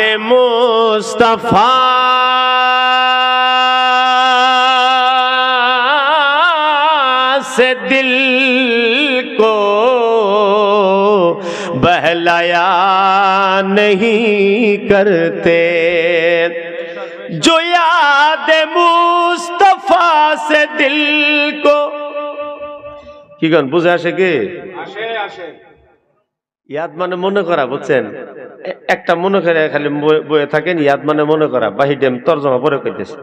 দে মুস্তফা سے دل کو بہلایا نہیں کرتے جو یاد مصطفیٰ سے دل کو কি গান বুঝে আসে কি ইয়াদ মানে মনে করা বুঝছেন একটা মনে করে খালি বয়ে থাকেন، ইয়াদ মানে মনে করা। বাহি ডেম তর্জমা পরে কইতেছে।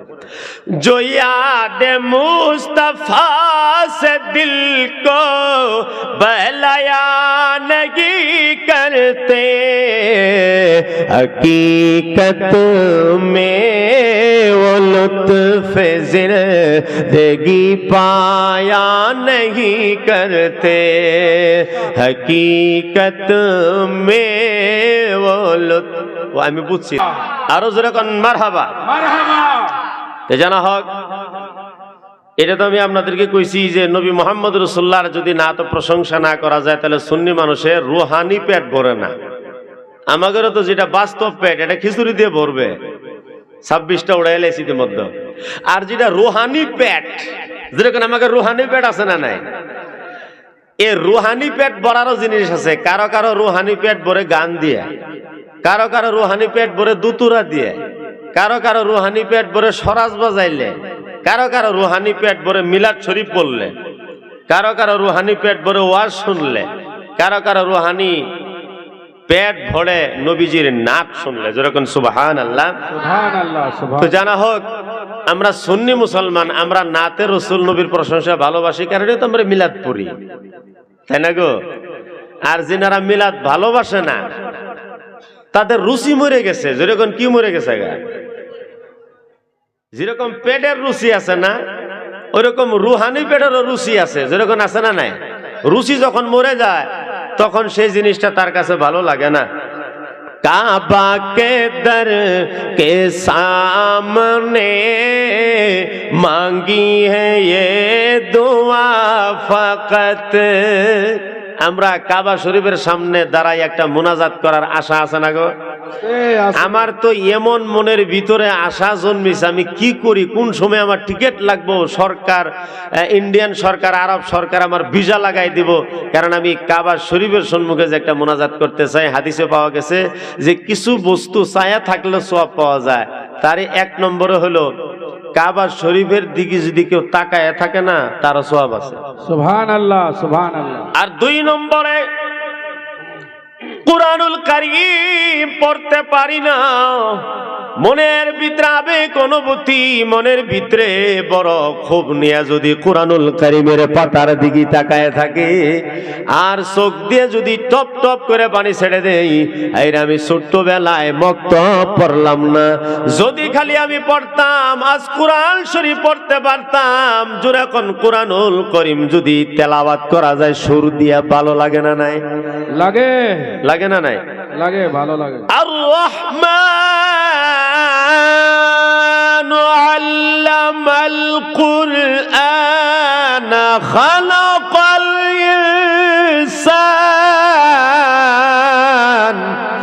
জয়াদ মুস্তফা سے دل کو بہلایا نہیں کرتے حقیقت میں وہ لطف زندگی پایا نہیں کرتے حقیقت میں وہ বলল আমি বুঝছি। আরও যেরকম মার হাবা জানা হক এটা তো আমি আপনাদেরকে কইছি যে নবী মোহাম্মদ রসুল্লাহর যদি না তো প্রশংসা না করা যায় তাহলে সুন্নি মানুষের রুহানি পেট ভরে না। আমাদের তো যেটা বাস্তব পেট এটা খিচুড়ি দিয়ে ভরবে। ছাব্বিশটা উড়াইল এসিতে মধ্যে আর যেটা রুহানি পেট যেরকম আমাকে রুহানি পেট আছে না নাই? এ রুহানি পেট ভরারও জিনিস আছে কারও কারও রুহানি পেট ভরে গান দিয়ে। কারও কারও রুহানি পেট ভরে দুতুরা দিয়ে কারও কারও রুহানি পেট ভরে সরাজ বাজাইলে কারও কারও রুহানি পেট ভরে মিলাদ শরীফ পড়লে কারও কারও রুহানি পেট ভরে ওয়াজ শুনলে কারও কারও রুহানি পেট ভরে নবীজির নাক শুনলে। যেরকম সুবাহান আল্লাহ তো জানা হোক আমরা সুন্নি মুসলমান আমরা নাতে রসুল নবীর প্রশংসা ভালোবাসি কারণে তো আমরা মিলাদ পড়ি। তাই না গো? আর যিনারা মিলাদ ভালোবাসে না তাদের রুচি মরে গেছে। যেরকম কি মরে গেছে যেরকম পেটের রুচি আছে না, ওরকম রুহানি পেটেরও রুচি আছে। যেরকম আছে না নাই? রুচি যখন মরে যায়, তখন সেই জিনিসটা তার কাছে ভালো লাগে না। কাবা কে দর কে সামনে মাঙ্গি হে দুয়া ফকত। আমরা কাবা শরীফের সামনে দাঁড়াই একটা মোনাজাত করার আশা আছে না গো? আমার তো এমন মনের ভিতরে আশা জন্মিছে আমি কি করি? কোন সময় আমার টিকিট লাগবো? সরকার ইন্ডিয়ান সরকার আরব সরকার আমার ভিসা লাগাই দিব। কারণ আমি কাবা শরীফের সম্মুখে যে একটা মোনাজাত করতে চাই হাদিসে পাওয়া গেছে যে কিছু বস্তু ছায়া থাকলে সব পাওয়া যায়। তারই এক নম্বরে হলো কাবা শরীফের দিকে যদি কেউ তাকায় থাকে না তারও সব আছে। আল্লাহ আল্লাহ আর দুই নম্বরে কোরআনুল কারিম পড়তে পারি না। মনের ভিতরে আবেগ অনুভূতি মনের ভিতরে বড় ক্ষোভ নিয়ে যদি কোরআনুল কারিমের পাতার দিকে তাকায় থাকে আর চোখ দিয়ে যদি টপ টপ করে পানি ছেড়ে দেই এই আমি ছোট্টবেলায় মক্ত পড়লাম না। যদি খালি আমি পড়তাম আজ কোরআন শরীফ পড়তে পারতাম যেরকম কোরআনুল করিম যদি তেলাওয়াত করা যায় সুর দিয়া ভালো লাগে না নাই? লাগে। লাগে না নাই? লাগে ভালো লাগে। আর রহমান علم القرآن خلق الإنسان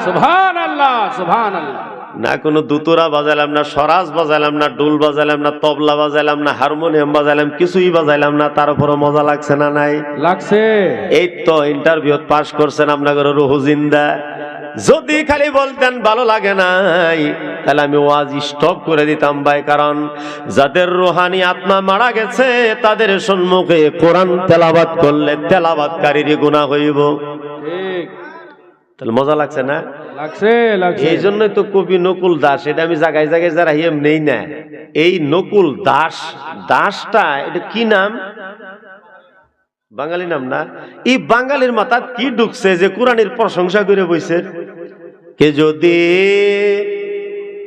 সুবহান আল্লাহ সুবহান আল্লাহ না কোনো দুতরা বাজাইলাম না সরাজ বাজাইলাম না ডুল বাজাইলাম না তবলা বাজাইলাম না হারমোনিয়াম বাজাইলাম কিছুই বাজাইলাম না তার উপরে মজা লাগছে না নাই লাগছে এই তো ইন্টারভিউ পাস করছেন আপনাদের রুহু জিন্দা যদি খালি বলতেন ভালো লাগে নাই তাহলে আমি ওয়াজ স্টপ করে দিতাম ভাই কারণ যাদের রোহানি আত্মা মারা গেছে তাদের সম্মুখে কোরআন তেলাবাত করলে তেলাবাতকারীর গুণা হইব। তাহলে মজা লাগছে না? লাগছে লাগছে। এই জন্যই তো কবি নকুল দাস এটা আমি জায়গায় জায়গায় যারা হিম নেই না। এই নকুল দাস দাসটা এটা কি নাম? বাঙালি নাম না? এই বাঙালির মাথা কি ঢুকছে যে কোরআনের প্রশংসা করে বইছে? কে যদি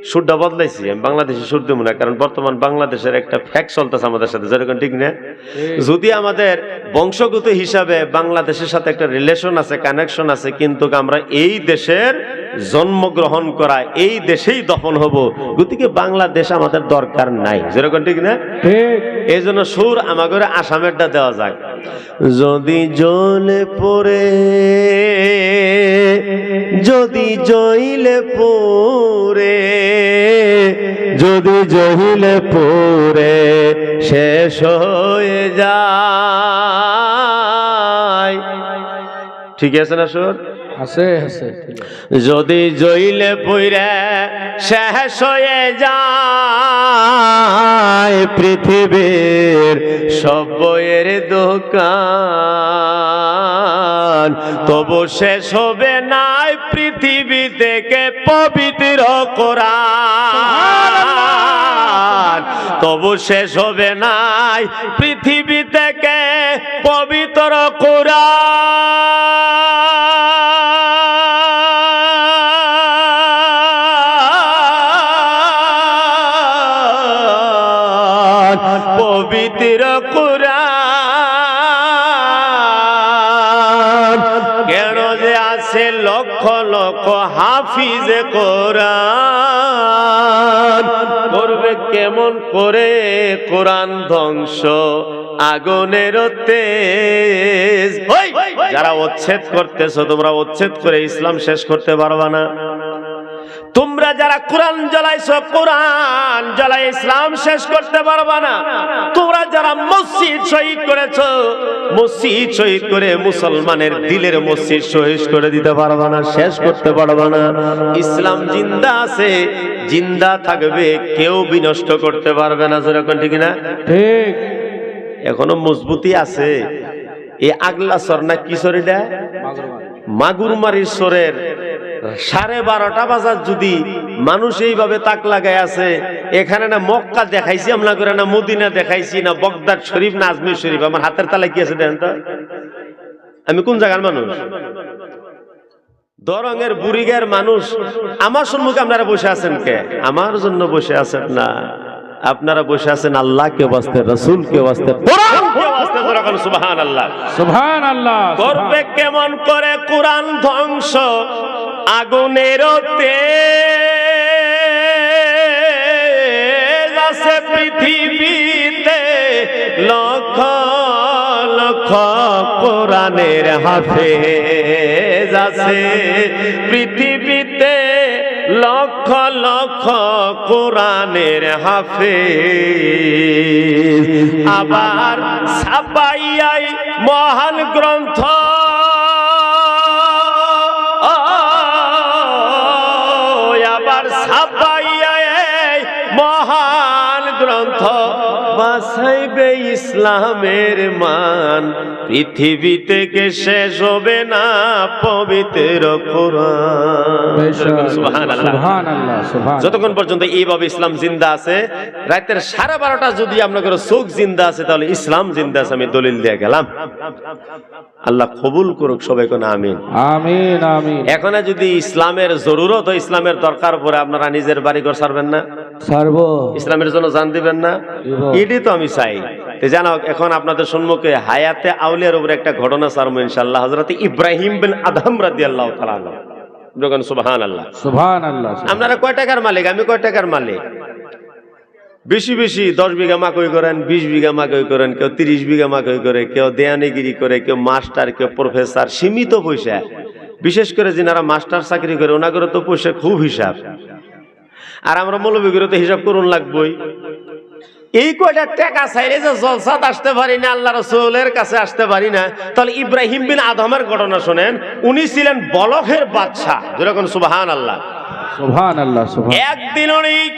সুরটা বদলাইছি আমি বাংলাদেশে সুর দেবো না কারণ বর্তমান বাংলাদেশের একটা ফ্যাক্ট চলতেছে আমাদের সাথে যেরকম ঠিক না? যদি আমাদের বংশগত হিসাবে বাংলাদেশের সাথে একটা রিলেশন আছে কানেকশন আছে কিন্তু আমরা এই দেশের জন্মগ্রহণ করা এই দেশেই দফন হব। গতিকে বাংলাদেশ আমাদের দরকার নাই। যেরকম ঠিক না? এই জন্য সুর আমাদের আসামেরটা দেওয়া যাক যদি জলে পড়ে যদি জইলে পড়ে যদি জহিলে পড়ে শেষ হয়ে যায়। ঠিক আছে না সুর? আছে আছে যদি জইলে পইরে শেষ হয়ে যায় পৃথিবীর সব বইয়ের দোকান তবু শেষ হবে নাই পৃথিবী থেকে পবিত্র কোরআন। তবু শেষ হবে নাই পৃথিবী থেকে পবিত্র কোরআন। হাফিজে কোরআন করবে কেমন করে কোরআন ধ্বংস আগুনের তেজ। যারা উচ্ছেদ করতেছ, তোমরা উচ্ছেদ করে ইসলাম শেষ করতে পারবা না। তোমরা যারা কোরআন জ্বালাইছো কোরআন জ্বালাই ইসলাম শেষ করতে পারবা না। তোমরা যারা মসজিদ শহীদ করেছ মসজিদ শহীদ করে মুসলমানের দিলের মসজিদ শহীদ করে দিতে পারবা না শেষ করতে পারবা না। ইসলাম জিন্দা আছে জিন্দা থাকবে কেউ বিনষ্ট করতে পারবে না যেরকম ঠিক না? ঠিক। এখনও মজবুতি আছে। এই আগলা সর না কি সর এটা? মাগুরমারির সরের সাড়ে বারোটা বাজার যদি মানুষ এইভাবে তাক লাগাই আছে এখানে না মক্কা দেখাইছি আমরা করে না মদিনা দেখাইছি না বগদাদ শরীফ না আজমির শরীফ। আমার হাতের তালে কি আছে দেখেন তো? আমি কোন জায়গার মানুষ? দরঙের বুড়িগের মানুষ। আমার সম্মুখে আপনারা বসে আছেন কে? আমার জন্য বসে আছেন না। আপনারা বসে আছেন আল্লাহ কে বাস্তে। রসুল কে বাস্তে সুবহান আল্লাহ সুবহান আল্লাহ করবে কেমন করে কোরআন ধ্বংস? আগুনের তেজ পৃথিবীতে লক্ষ লক্ষ কোরআনের হাফেজ আছে পৃথিবীতে লক্ষ লক্ষ কোরআনের হাফে আবার ছাপাইয়াই মহান গ্রন্থ ছাপাইয়াই মহান গ্রন্থ বাসাইবে ইসলামের মান। পৃথিবী থেকে শেষ হবে না পবিত্র যতক্ষণ পর্যন্ত এইভাবে ইসলাম জিন্দা আছে রাতের সাড়ে বারোটা যদি আপনাদের চোখ জিন্দা আছে তাহলে ইসলাম জিন্দা আছে আমি দলিল দিয়ে গেলাম। আল্লাহ কবুল করুক সবাই কোন আমিন। আমিন আমিন। এখন যদি ইসলামের জরুরত ও ইসলামের দরকার পড়ে আপনারা নিজের বাড়ি ঘর ছাড়বেন না? সারব ইসলামের জন্য জান দিবেন না? এটি তো আমি চাই। তো জানো এখন আপনাদের সম্মুখে হায়াতে আউলিয়ার উপরে একটা ঘটনা সারমু ইনশাল্লাহ হজরত ইব্রাহিম বিন আদম রাদি আল্লাহ যখন সুবাহান আল্লাহ সুবহান আল্লাহ আপনারা কয় টাকার মালিক? আমি কয় টাকার মালিক? বেশি বেশি দশ বিঘা মাকই করেন বিশ বিঘা মাকই করেন কেউ তিরিশ বিঘা মাকই করে কেউ দেয়ানিগিরি করে কেউ মাস্টার কেউ প্রফেসর সীমিত পয়সা। বিশেষ করে যিনারা মাস্টার চাকরি করে ওনাদের তো পয়সা খুব হিসাব। আর আমরা মৌলবীগুলো তো হিসাব করুন লাগবই। এই কয়টা টাকা চাইলে যে জলসাত আসতে পারি না আল্লাহ রসুলের কাছে আসতে পারি না। তাহলে ইব্রাহিম বিন আদমের ঘটনা শোনেন উনি ছিলেন বলখের বাদশাহ। যেরকম সুবাহান আল্লাহ সুবহান আল্লাহ একদিন উনি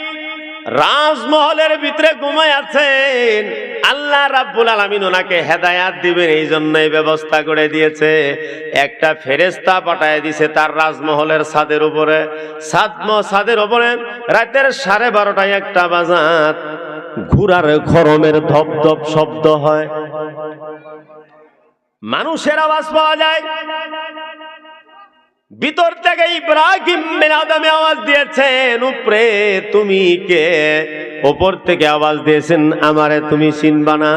রাজমহলের ভিতরে ঘুমায় আছেন। আল্লাহ রাব্বুল আলামিন ওনাকে হেদায়াত দিবেন এই জন্যই ব্যবস্থা করে দিয়েছে। একটা ফেরেস্তা পাঠায় দিছে তার রাজমহলের ছাদের উপরে। ছাদ ম- ছাদের উপরে রাতের সাড়ে বারোটায় একটা বাজাত ঘোড়ার খরমের ধপ ধপ শব্দ হয়। মানুষের আওয়াজ পাওয়া যায়। ভিতর থেকে ইব্রাহিম আদমে আওয়াজ দিয়েছেন, উপরে তুমি কে? ওপর থেকে আওয়াজ দিয়েছেন, আমারে তুমি চিনবা না।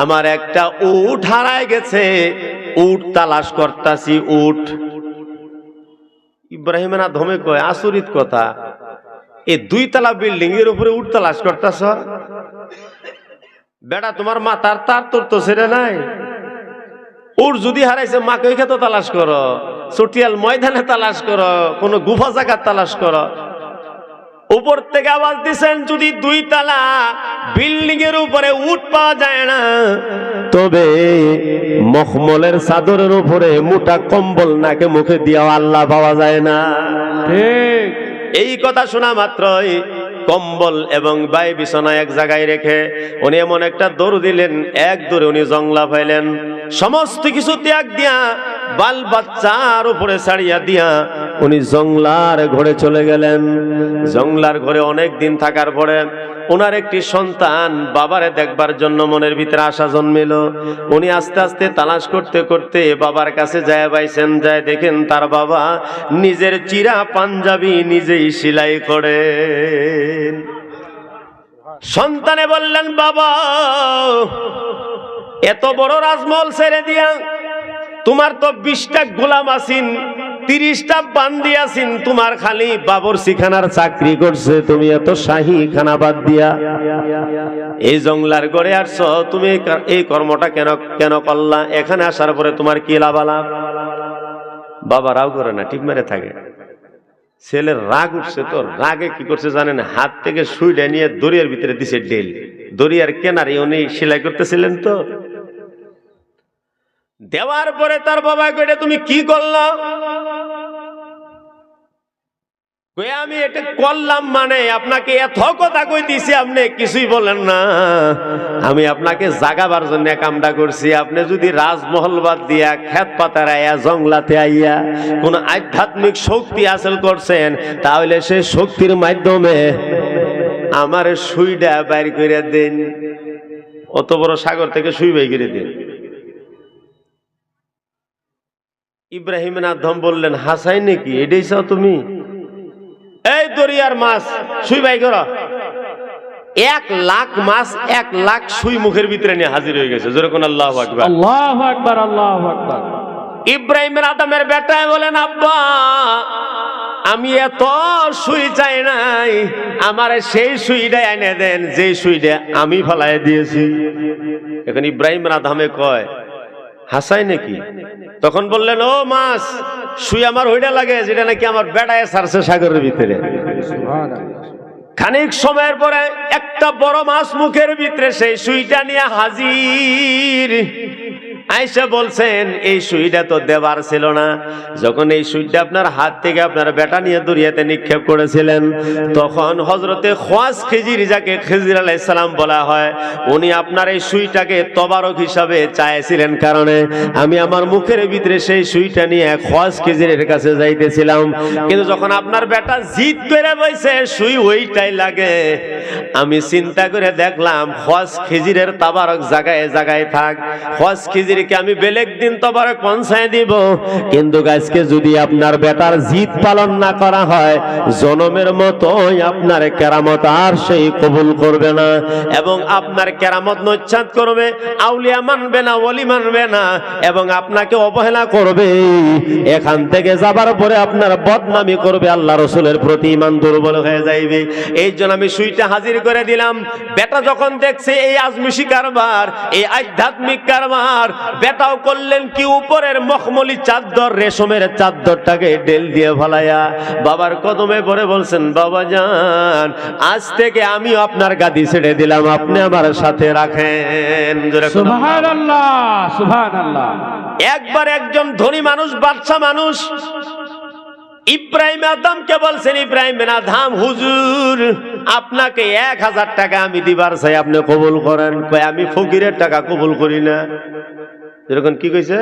আমার একটা উট হারায় গেছে। উট তালাশ করতাছি, উট। ইব্রাহিম না ধমে কয়, আসরিত কথা। এই দুই তালা বিল্ডিং এর উপরে উট তালাশ করতাছ? বেটা, তোমার মা তার তার তোর তো ছেড়ে নাই। ওর যদি হারাইছে, মাকে খেতে তালাশ করো। চটিয়াল ময়দানে তালাশ করো, কোন গুফা জায়গা তালাশ করো। উপর থেকে আওয়াজ দিছেন, যদি দুই তালা বিল্ডিং এর উপরে উঠ পাওয়া যায় না, তবে মখমলের চাদরের উপরে মোটা কম্বল নাকে মুখে দিয়াও আল্লাহ পাওয়া যায় না। ঠিক। এই কথা শোনা মাত্রই কম্বল এবং বাই বিছানা এক জায়গায় রেখে উনি এমন একটা দৌড় দিলেন, এক দূরে উনি জংলা ফাইলেন। সমস্ত কিছু ত্যাগ দিয়া, বাল বাচ্চার উপরে ছাড়িয়া দিয়া উনি জংলার ঘরে চলে গেলেন। জংলার ঘরে অনেক দিন থাকার পরে ওনার একটি সন্তান বাবারে দেখবার জন্য মনের ভিতরে আশা জন্মিল। উনি আস্তে আস্তে তালাশ করতে করতে বাবার কাছে যায় পাইছেন যায় দেখেন তার বাবা নিজের চিরা পাঞ্জাবি নিজেই সেলাই করে। সন্তানে বললেন, বাবা, এত বড় রাজমহল ছেড়ে দিয়া তোমার তো বিশটা গোলাম আছিন। তিরিশটা বান্দি আছিন, তোমার খালি বাবর সিখানার চাকরি করছে, তুমি এত শাহী খানা বাদ দিয়া। এই জংলার গড়ে আসছ, তুমি এই কর্মটা কেন কেন করলা এখানে আসার পরে তোমার কি লাভালাভ? বাবা রাও করে না ঠিক মেরে থাকে। ছেলের রাগ উঠছে তো রাগে কি করছে জানেন? হাত থেকে সুইটা নিয়ে দরিয়ার ভিতরে দিছে ডেল। দরিয়ার কেনার উনি সেলাই করতেছিলেন তো। দেওয়ার পরে তার বাবা কইটা তুমি কি করলা? আমি এটা করলাম মানে আপনাকে এত কথা কই দিছি আপনি কিছুই বলেন না। আমি আপনাকে জাগাবার জন্য কামটা করছি। আপনি যদি রাজমহল বাদ দিয়া খেত পাতার আইয়া জংলাতে আইয়া কোন আধ্যাত্মিক শক্তি হাসিল করছেন, তাহলে সে শক্তির মাধ্যমে আমার সুইটা বাইর করে দিন। অত বড় সাগর থেকে সুই বাই করে দিন। ইব্রাহিম আদম বললেন হাসাই নাকি? এটাই চাও তুমি? এই দরিয়ার মাছ সুই বাই কর এক লাখ মাছ এক লাখ সুই মুখের ভিতরে নিয়ে হাজির হয়ে গেছে। যেরকম আল্লাহ আকবার। আল্লাহ আকবার আল্লাহ আকবার। ইব্রাহিমের আদমের বেটায় বলেন আব্বা আমি এত সুই চাই নাই আমার সেই সুইটা এনে দেন যে সুইটা আমি ফলাই দিয়েছি। এখন ইব্রাহিমের আদামে কয় হাসাই নাকি? তখন বললেন, ও মাছ শুই আমার হইটা লাগে, যেটা নাকি আমার বেড়ায় সারছে সাগরের ভিতরে। খানিক সময়ের পরে একটা বড় মাছ মুখের ভিতরে সেই সুইটা নিয়ে হাজির। আইসা বলছেন, এই সুইটা তো দেবার ছিল না। যখন এই সুইটা আপনার হাত থেকে আপনার বেটা নিয়ে দরিয়াতে নিক্ষেপ করেছিলেন, তখন হজরতে খোয়াজ খেজির, যাকে খেজির আলাইসালাম বলা হয়, উনি আপনার এই সুইটাকে তবারক হিসাবে চাইছিলেন কারণে আমি আমার মুখের ভিতরে সেই সুইটা নিয়ে খোয়াজ খেজিরের কাছে যাইতেছিলাম। কিন্তু যখন আপনার বেটা জিদ করে বইছে, সুই ওইটাই লাগে। আমি চিন্তা করে দেখলাম, খোয়াজ খেজিরের তাবারক জায়গায় জায়গায় থাক। খোয়াজ খেজিরকে আমি বেলেগ দিন তবারক পৌঁছায় দিব। কিন্তু আজকে যদি আপনার বেটার জিদ পালন না করা হয়, জনমের মতোই আপনার কেরামত আর সেই কবুল করবে না। এবং আপনার কেরামত নচ্ছাদ করবে, আউলিয়া মানবে না, ওলি মানবে না, এবং আপনাকে অবহেলা করবে। এখান থেকে যাবার পরে আপনার বদনামি করবে, আল্লাহ রসুলের প্রতি ইমান দুর্বল হয়ে যাইবে। এই জন্য আমি সুইটা হাজির করে দিলাম। বেটা যখন দেখছে এই আজমিশি কারবার, এই আধ্যাত্মিক কারবার বেটাও করলেন কি উপরের মখমলি চাদর রেশমের চাদরটাকে ডেল দিয়ে ফলাইয়া বাবার কদমে পরে বলছেন বাবা যান আজ থেকে আমি আপনার গাদি ছেড়ে দিলাম আপনি আমার সাথে রাখেন। একবার একজন ধনী মানুষ বাচ্চা মানুষ ইব্রাহিম আদমকে বলছেন ইব্রাহিম আদম হুজুর আপনাকে এক হাজার টাকা আমি দিবার চাই আপনি কবুল করেন। আমি ফকিরের টাকা কবুল করি না। এরকম কি কইছে?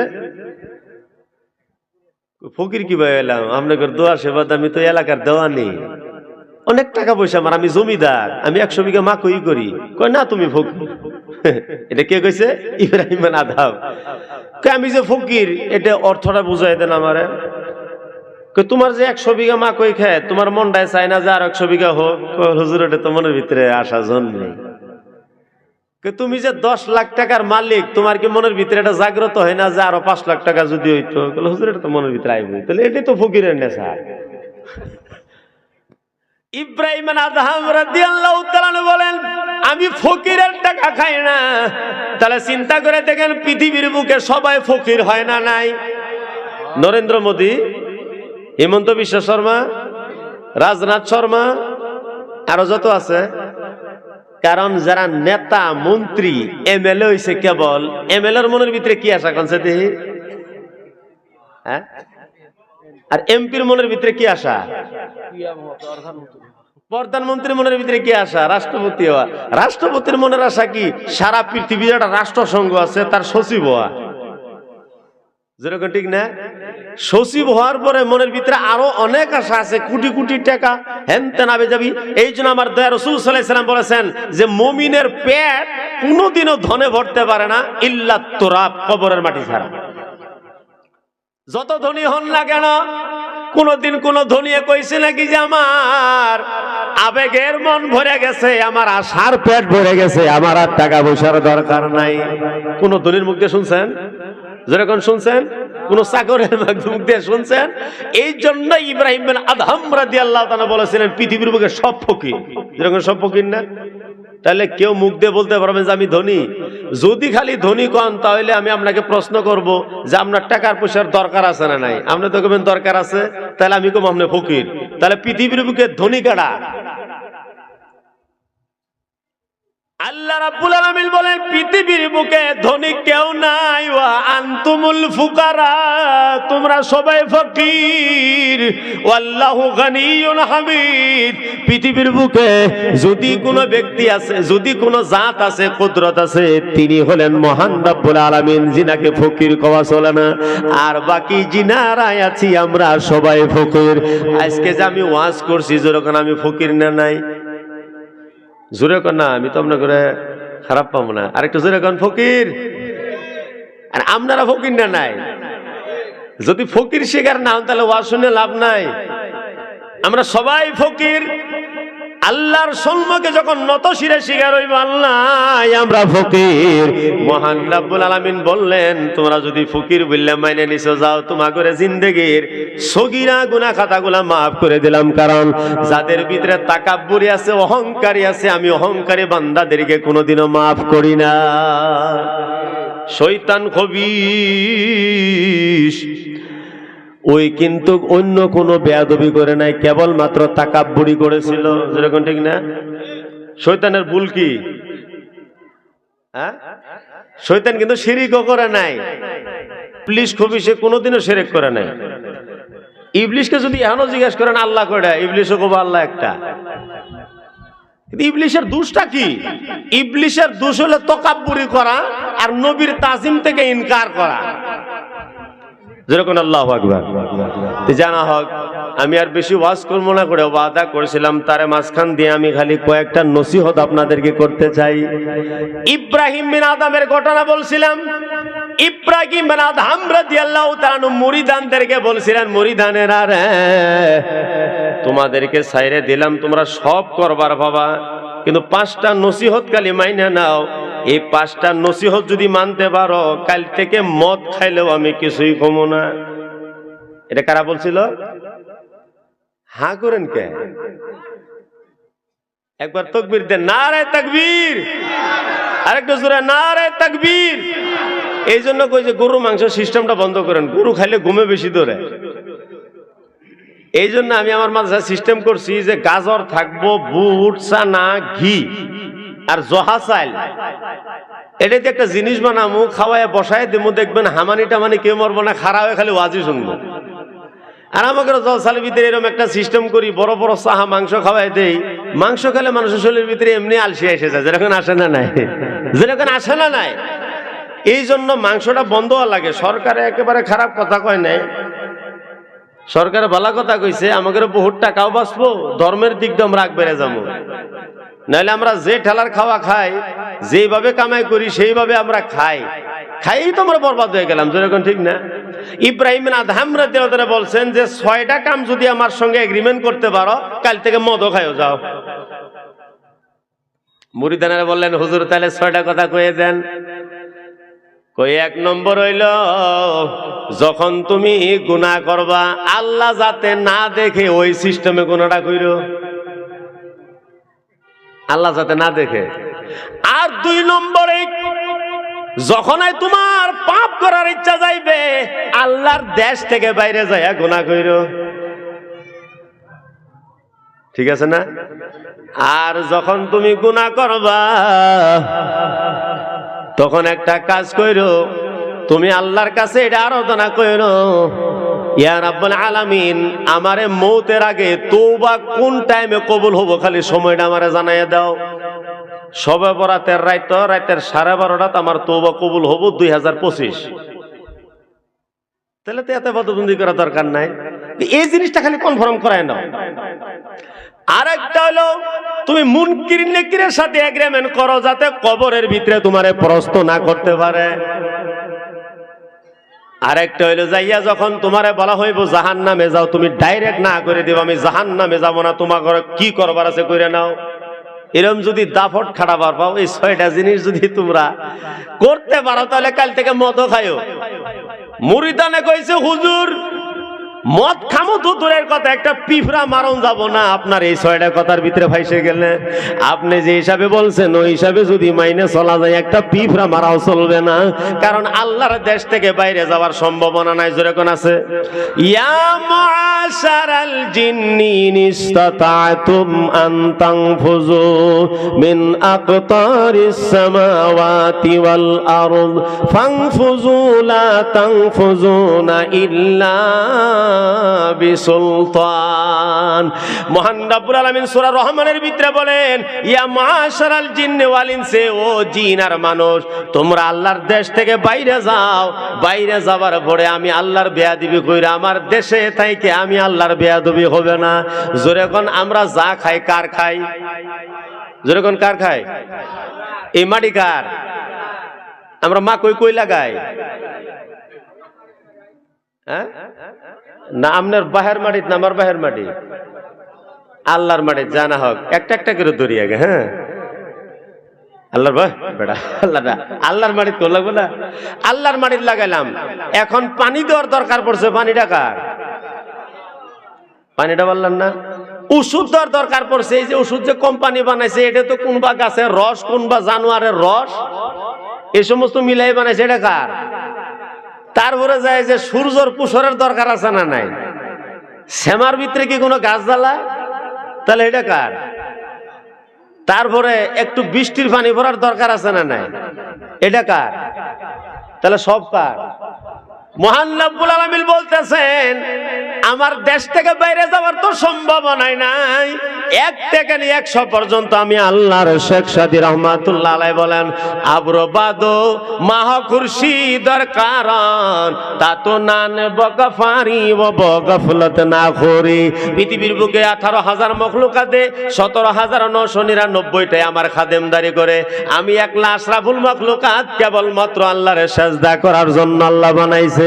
ফকির কি ভাই এলাম? আপনাকে দোয়া সেবাদ আমি তো এলাকার দেওয়া নেই অনেক টাকা পয়সা আমার আমি জমিদার আমি একশো বিঘা মাকই করি। কয় না তুমি ফকির এটা কে কইছে? ইব্রাহিম কয় আমি যে ফকির এটা অর্থটা বুঝাই দেন আমারে। কই তোমার যে একশো বিঘা মা কই খায় তোমার মনটায় চায় না যে আর একশো বিঘা হোক? কই, হুজুর এটা তো মনের ভিতরে আসা জন্মে কই, তুমি যে দশ লাখ টাকার মালিক, তোমার কি মনের ভিতরে এটা জাগ্রত হয় না যে আরও পাঁচ লাখ টাকা যদি হইতো? হুজুর, এটা তো মনের ভিতরে আইব তাহলে এটাই তো ফকিরের নেশা। ইব্রাহিম আদহাম রাদিয়াল্লাহু তাআলা বলেন, আমি ফকিরের টাকা খাই না। তাহলে চিন্তা করে দেখেন, পৃথিবীর বুকে সবাই ফকির হয় না নাই। নরেন্দ্র মোদী, হেমন্ত বিশ্ব শর্মা, রাজনাথ শর্মা, আরও যত আছে কারণ যারা নেতা, মন্ত্রী এমএলএ হইছে কেবল এমএলএ এর মনের ভিতরে কি আশা করছে দেহি হ্যাঁ? আর এমপির মনের ভিতরে কি আশা? প্রধানমন্ত্রীর মনের ভিতরে কি আশা? রাষ্ট্রপতি হওয়া। রাষ্ট্রপতির মনের আশা কি? সারা পৃথিবীর একটা রাষ্ট্রসংঘ আছে, তার সচিব হওয়া। যেরকম ঠিক না? সচিব হওয়ার পরে মনের ভিতরে আরও অনেক আশা আছে, কোটি কোটি টাকা, হেন তেন যাবি এই জন্য আমার দয়া রসুল সাল্লাম বলেছেন যে, মমিনের পেট কোনোদিনও ধনে ভরতে পারে না, ইল্লা তোরাব, কবরের মাটি ছাড়া। যত ধনী হন না কেন, কোনদিন কোন ধনিয়ে কইছে নাকি যে, আমার আবেগের মন ভরে গেছে, আমার আশার পেট ভরে গেছে, আমার আর টাকা পয়সার দরকার নাই। কোন ধনির মুখ দিয়ে শুনছেন? যেরকম শুনছেন, কোন চাকরের মুখ দিয়ে শুনছেন, এই জন্য ইব্রাহিম বিন আদহাম রাদিয়াল্লাহু তাআলা বলেছিলেন, পৃথিবীর বুকে সব ফকির। যেরকম সব ফকির না? তাহলে কেউ মুখ দিয়ে বলতে পারবেন যে আমি ধনী। যদি খালি ধনী কন, তাহলে আমি আপনাকে প্রশ্ন করব যে আপনার টাকার পয়সার দরকার আছে না নাই? আপনি তো দরকার আছে, তাহলে আমি কম আপনি ফকির। তাহলে পৃথিবীর বুকে ধনী কারা? আল্লাহ রাব্বুল আলামিন বলেন, পৃথিবীর বুকে ধনী কেউ নাই। ওয়া আনতুমুল ফুকারা, তোমরা সবাই ফকির। ওয়াল্লাহু গানিয়ুন হামিদ। পৃথিবীর বুকে যদি কোনো ব্যক্তি আছে, যদি কোনো জাত আছে, কুদরত আছে, তিনি হলেন মহান রব্বুল আলামিন জিনাকে ফকির কওয়া চলে না। আর বাকি জিনারাই আছি, আমরা সবাই ফকির। আজকে যে আমি ওয়াজ করছি যখন আমি ফকির না নাই। জোরে কর না, আমি তো আপনার করে খারাপ পাবো না। আর আরেকটু জোরে কন ফকির। আর আপনারা ফকির না নাই। যদি ফকির শিকার না তাহলে ওয়াশুনে লাভ নাই। আমরা সবাই ফকির। আল্লাহর সম্মুখে যখন নত শিরে শিকার হইব আল্লাহ আমরা ফকির। মহান রাব্বুল আলামিন বললেন, তোমরা যদি ফকির বললে মাইনে নিছো, যাও তোমা করে জিন্দেগির সগিরা গুনাহ খাতাগুলা মাফ করে দিলাম। কারণ যাদের ভিতরে তাকাব্বুরি আছে, অহংকারী আছে, আমি অহংকারী বান্দাদেরকে কোনোদিনও মাফ করি না। শৈতান খবিস ওই কিন্তু অন্য কোনো বেয়াদবি করে নাই, কেবলমাত্র তাকাব্বুরি করেছিল। যেরকম ঠিক না? শৈতানের ভুল কি? হ্যাঁ? শৈতান কিন্তু শিরিকও করে নাই। ইবলিশ খুবই সে কোনোদিনও সেরেক করে নাই। ইবলিশকে যদি এখনও জিজ্ঞেস করেন, আল্লাহ করে ইবলিশও কব আল্লাহ একটা। ইবলিশের দোষটা কি? ইবলিশের দোষ হলো তকাব্বুরি করা আর নবীর তাজিম থেকে ইনকার করা। যেরকম আল্লাহ আকবার। জানা হোক, আমি আর বেশি ওয়াজ করব না করে ওয়াদা করেছিলাম, তারে মাঝখান দিয়ে আমি খালি কয়েকটা নসিহত আপনাদেরকে করতে চাই। ইব্রাহিম বিন আদমের ঘটনা বলছিলাম। ইব্রাহিম বিন আদম রাদিয়াল্লাহু তাআলা মুরিদানদেরকে বলছিলেন, মুরিদানের আর তোমাদেরকে সাইরে দিলাম, তোমরা সব করবার বাবা। কিন্তু পাঁচটা নসিহত কালি মাইনে নাও। এই পাঁচটা নসিহত যদি মানতে পারো, কাল থেকে মদ খাইলেও আমি কিছুই কমো না। এটা কারা বলছিল? হা করেন কে? একবার তকবির দেন। না রে তকবীর! আরেকটা জোরে না রে তকবীর! এই জন্য কই যে গরু মাংস সিস্টেমটা বন্ধ করেন। গরু খাইলে ঘুমে বেশি ধরে। এই জন্য আমি আমার মাঝে সিস্টেম করছি যে গাজর থাকব, বুট, চানা, ঘি। আর জহা চাইল। এটাতে একটা জিনিস বানামু, খাওয়ায় বসায় দিমু, দেখবেন হামানি টামানি কেউ মরবো না খারাপ হয়ে খালি ওয়াজি শুনব। আর আমাকে জলসালের ভিতরে এরকম একটা সিস্টেম করি, বড় বড় চাহা মাংস খাওয়াই দেই, মাংস খেলে মানুষের শরীরের ভিতরে এমনি আলসি এসে যায়, যেরকম আসে না নাই? যেরকম আসে না নাই? এই জন্য মাংসটা বন্ধ হওয়া লাগে, সরকারে একেবারে খারাপ কথা কয় নাই। সরকারে ভালো কথা কইছে আমাদের বহুত টাকাও বাঁচবো, ধর্মের দিক দিয়ে আমরা আগ বেড়ে যাব। নাহলে আমরা যে ঠেলার খাওয়া খাই যেভাবে কামাই করি, সেইভাবে আমরা খাই। খাই তো আমরা বরবাদ হয়ে গেলাম যেরকম ঠিক না? ইব্রাহিম দেওয়াদের বলছেন যে, ছয়টা কাম যদি আমার সঙ্গে এগ্রিমেন্ট করতে পারো, কাল থেকে মদও খাইও, যাও। মুরিদানারা বললেন, হুজুর, তাহলে ছয়টা কথা কয়ে দেন। কই এক নম্বর হইল, যখন তুমি গুনাহ করবা, আল্লাহ যাতে না দেখে ওই সিস্টেমে গুনাহটা কইরো। আল্লাহ যাতে না দেখে। আর দুই নম্বরে যখনই তোমার পাপ করার ইচ্ছা যাইবে, আল্লাহর দেশ থেকে বাইরে যায় গুনাহ কইরো। ঠিক আছে না? আর যখন তুমি গুণা করবা, তখন একটা কাজ কইরো, তুমি আল্লাহর কাছে এটা আরাধনা কইরো। ইয়া রাব্বুল আলামিন, আমারে মৌতের আগে তওবা কোন টাইমে কবুল হব? খালি সময়টা আমারে জানাইয়া দাও। সবে বরাতের রাত রাতের সাড়ে বারোটাত আমার তৌবা কবুল হব দুই হাজার পঁচিশ। তাহলে তো এত বদবন্দি করা দরকার নাই। এই জিনিসটা খালি কনফার্ম করায় নাও। আর একটা হলো, তুমি মুনকির নেকিরের সাথে এগ্রিমেন্ট করো যাতে কবরের ভিতরে তোমারে প্রশ্ন না করতে পারে। আরেকটা হইল, যাইয়া যখন তোমারে বলা হইব জাহান নামে যাও, তুমি ডাইরেক্ট না করে দিও আমি জাহান নামে যাব না, তোমার কি করবার আছে করে নাও। এরম যদি দাফট খাটাবার পাও, এই ছয়টা জিনিস যদি তোমরা করতে পারো, তাহলে কাল থেকে মদ খাইও মুরিদানে কইছে, হুজুর মদ খামো তো দূরের কথা, একটা পিঁপড়া মারণ যাব না। আপনার এই ছয়টা কথার ভিতরে ভাইসে গেলে। আপনি যে হিসাবে বলছেন, ওই হিসাবে যদি মাইনে চলা যায়, একটা পিঁপড়া মারাও চলবে না। কারণ আল্লাহর দেশ থেকে বাইরে যাওয়ার সম্ভাবনা নাই আছে। মুআশারাল জিন্নি নিস্তাতাতুম আন মিন ইল্লা বিসুলতান। মহান রাব্বুল আলামিন সূরা রহমানের ভিতরে বলেন, ইয়া মাশারাল জিন্নি ওয়াল ইনসি, ও জিন আর মানুষ, তোমরা আল্লাহর দেশ থেকে বাইরে যাও। বাইরে যাবার পরে আমি আল্লাহর বেয়াদবি কইরা আমার দেশে থাইকে আমি আল্লাহর বেয়াদবি হবে না। জোরে কোন, আমরা যা খাই, কার খাই? জোরে কোন, কার খাই? এই মাটি কার? আমরা মা কই কই লাগাই? হ্যাঁ? না আপনার বাহের মাটিত না আমার বাহের মাটি? আল্লাহর মাটি, জানা হোক। একটা একটা করে ধরি আগে হ্যাঁ? আল্লাহর বাহ, বেটা আল্লাহ আল্লাহর মাটিত কোন লাগবে না? আল্লাহর মাটিত লাগাইলাম। এখন পানি দেওয়ার দরকার পড়ছে, পানিটা কার? পানিটা বললাম না? ওষুধ দেওয়ার দরকার পড়ছে, এই যে ওষুধ যে কোম্পানি বানাইছে, এটা তো কোনবা গাছের রস, কোনবা জানোয়ারের রস? এই সমস্ত মিলাই বানাইছে, এটা কার? তারপরে যায় যে সূর্যর পুষরের দরকার আছে না নাই? শ্যামার ভিতরে কি কোনো গাছ জ্বালা? তাহলে এটা কার? তারপরে একটু বৃষ্টির পানি ভরার দরকার আছে না নাই? এটা কার? তাহলে সব কার? মহান রব্বুল আলামিন বলতেছেন, আমার দেশ থেকে বাইরে যাওয়ার তো সম্ভাবনাই নাই। এক থেকে একশো পর্যন্ত আমি আল্লাহর শেখ সাদি রহমাতুল্লাহ আলাই বলেন আব্রবাদ মাহ খুরশিদর কারণ তা তো নান বগফারি ও বগফলত না করি পৃথিবীর বুকে আঠারো হাজার মখলুকাতে সতেরো হাজার নশো নিরানব্বইটাই আমার খাদেমদারি করে। আমি একলা আশরাফুল মখলুকাত কেবলমাত্র আল্লাহর সেজদা করার জন্য আল্লাহ বানাইছে।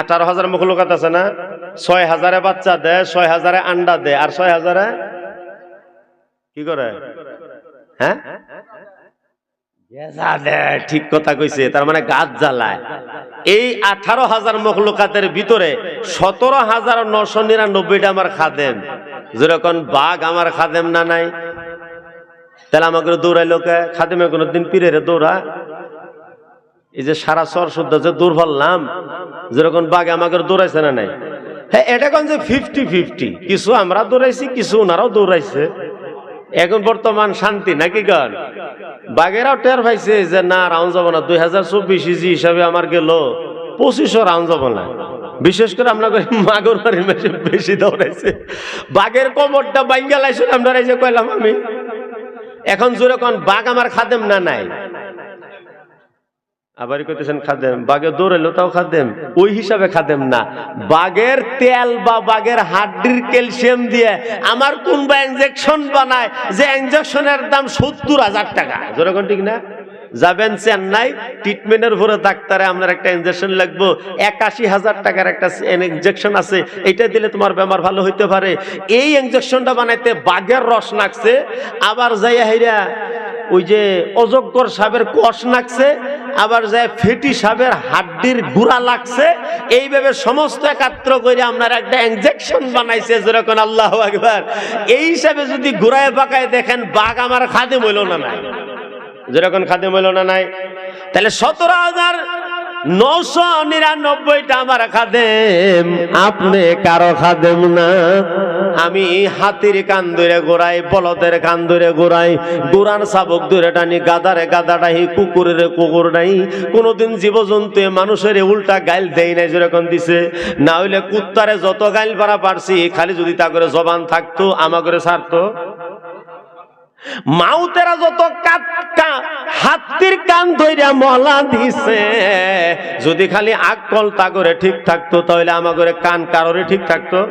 আঠারো হাজার মখলুকাত আছে না? ছয় হাজারে বাচ্চা দেয় ছয় হাজারে আন্ডা দেয় আর ছয় হাজারে কি করে? হ্যাঁ? ঠিক কথা কইছে, তার মানে গাছ জ্বালায়। এই আঠারো হাজার মখলুকাতের ভিতরে সতেরো হাজার নশো নিরানব্বইটা আমার খাদেম। যেরকম বাঘ আমার খাদেম না নাই? তাহলে আমাকে দৌড়াইলো কে? খাদেমে কোনোদিন পীরে দৌড়া। এই যে সারা সর শুদ্ধ যে দূর ফেললাম যেরকম বাঘে আমাকে দৌড়াইছে না নাই? হ্যাঁ এটা কোন যে ফিফটি ফিফটি কিছু আমরা দৌড়াইছি, কিছু ওনারাও দৌড়াইছে। এখন বর্তমান শান্তি নাকি গান বাঘেরাও টের পাইছে যে না রাউন্ড যাব না দুই হাজার চব্বিশ ইজি হিসাবে আমার গেল পঁচিশশো রাউন্ড যাব না বিশেষ করে আমরা কই মাগুর বাড়ির বেশি বেশি দৌড়াইছে। বাঘের কোমরটা বাইঙ্গা আমরা যে কইলাম আমি। এখন জোরে কোন বাঘ আমার খাদেম না নাই আবার কইতেছেন খাদেম বাঘে দৌড়াইলো তাও খাদেম। ওই হিসাবে খাদেম না। বাঘের তেল বা বাঘের হাড্ডির ক্যালসিয়াম দিয়ে আমার কোন বা ইঞ্জেকশন বানায় যে ইঞ্জেকশনের দাম সত্তর হাজার টাকা। যেরকম ঠিক না? যাবেন চেন্নাই ট্রিটমেন্টের উপরে ডাক্তারে আপনার একটা ইঞ্জেকশন লাগবো। একাশি হাজার টাকার একটা ইঞ্জেকশন আছে। এটা দিলে তোমার বেমার ভালো হইতে পারে। এই ইঞ্জেকশনটা বানাইতে বাঘের রস নাকছে আবার যাইয়া হেরা ওই যে অজগর সাপের কষ নাকছে আবার যায় ফেটি সাপের হাড্ডির গুড়া লাগছে। এইভাবে সমস্ত একাত্র করে আপনার একটা ইঞ্জেকশন বানাইছে যেরকম আল্লাহ একবার এই হিসাবে যদি ঘুরায় পাকায় দেখেন বাঘ আমার খাদে মইল না নাই। যেরকম খাদে মইল না নাই? তাহলে সতেরো হাজার নশো নিরানব্বইটা আমার খাদেম। আপনি কারও খাদেম না। আমি হাতির কান ধরে গোড়াই বলদের কান ধরে গোড়াই গোড়ান শাবক ধরে টানি, গাদারে গাদা ডাহি, কুকুরের কুকুর ডাহি। কোনোদিন জীবজন্তু মানুষের উল্টা গাইল দেয় নাই যেরকম দিছে। না হইলে কুত্তারে যত গাইল পারা পারছি, খালি যদি তা করে জবান থাকতো আমা করে ছাড়তো মাউতেরা যত কাত কা- হাতির কান ধইরা মলা দিছে। যদি খালি আকল তাগরে ঠিক থাকতো, তাহলে আমাগরে কান কারোরে ঠিক থাকতো?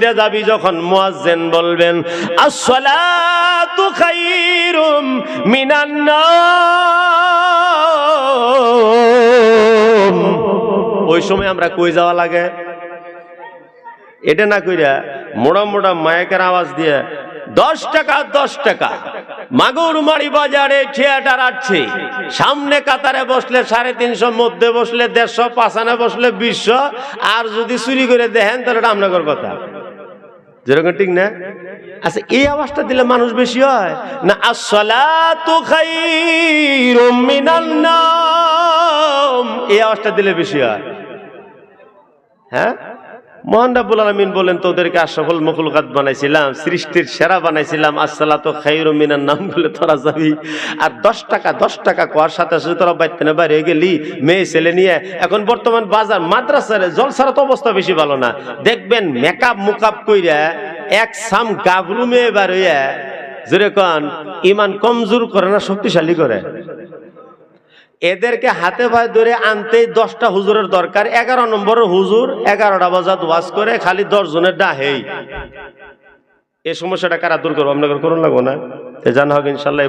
যাবি যখন মুয়াজ্জিন বলবেন, আসসালাতু খায়রুম মিনান নাওম। ওই সময় আমরা কই যাওয়া লাগে? এটা না কইরা মোড়া মোড়া মায়কের আওয়াজ দিয়ে, দশ টাকা দশ টাকা, মাগুর মারি বাজারে থিয়েটার আছে সামনে কাতারে বসলে সাড়ে তিনশো, মধ্যে বসলে দেড়শো পাঁচানে বসলে বিশশো, আর যদি চুরি করে দেখেন তাহলে রামনগর কথা। যেরকম ঠিক না? আচ্ছা এই আওয়াজটা দিলে মানুষ বেশি হয়? না, আসসালাতু খাইরুম মিনান নাওম এই আওয়াজটা দিলে বেশি হয়। হ্যাঁ? মোহন রাব্বুল আলামিন বলেন, তোদেরকে আশরাফুল মখলুকাত বানাইছিলাম, সৃষ্টির সেরা বানাইছিলাম। আসসালাতু খায়রুম মিনান নাম বলে তোরা যাবি। আর দশ টাকা দশ টাকা কোয়ার সাথে সাথে তোরা বাইতে না বাইরে গেলি, মেয়ে ছেলে নিয়ে। এখন বর্তমান বাজার, মাদ্রাসার জলসার তো অবস্থা বেশি ভালো না। দেখবেন মেকআপ মুকাপ কইরা এক সাম গাভরু মেয়ে বার হইয়া যেরকম ইমান কমজোর করে না, শক্তিশালী করে। এদেরকে হাতে ভাই ধরে আনতে দশটা হুজুরের দরকার। এগারো নম্বরের হুজুর এগারোটা বাজাত ওয়াজ করে খালি দশ জনের ডাহেই। এই সমস্যাটা কারা দূর করব? আপনাদের করুন লাগবো না? জানা হবে ইনশাল্লাহ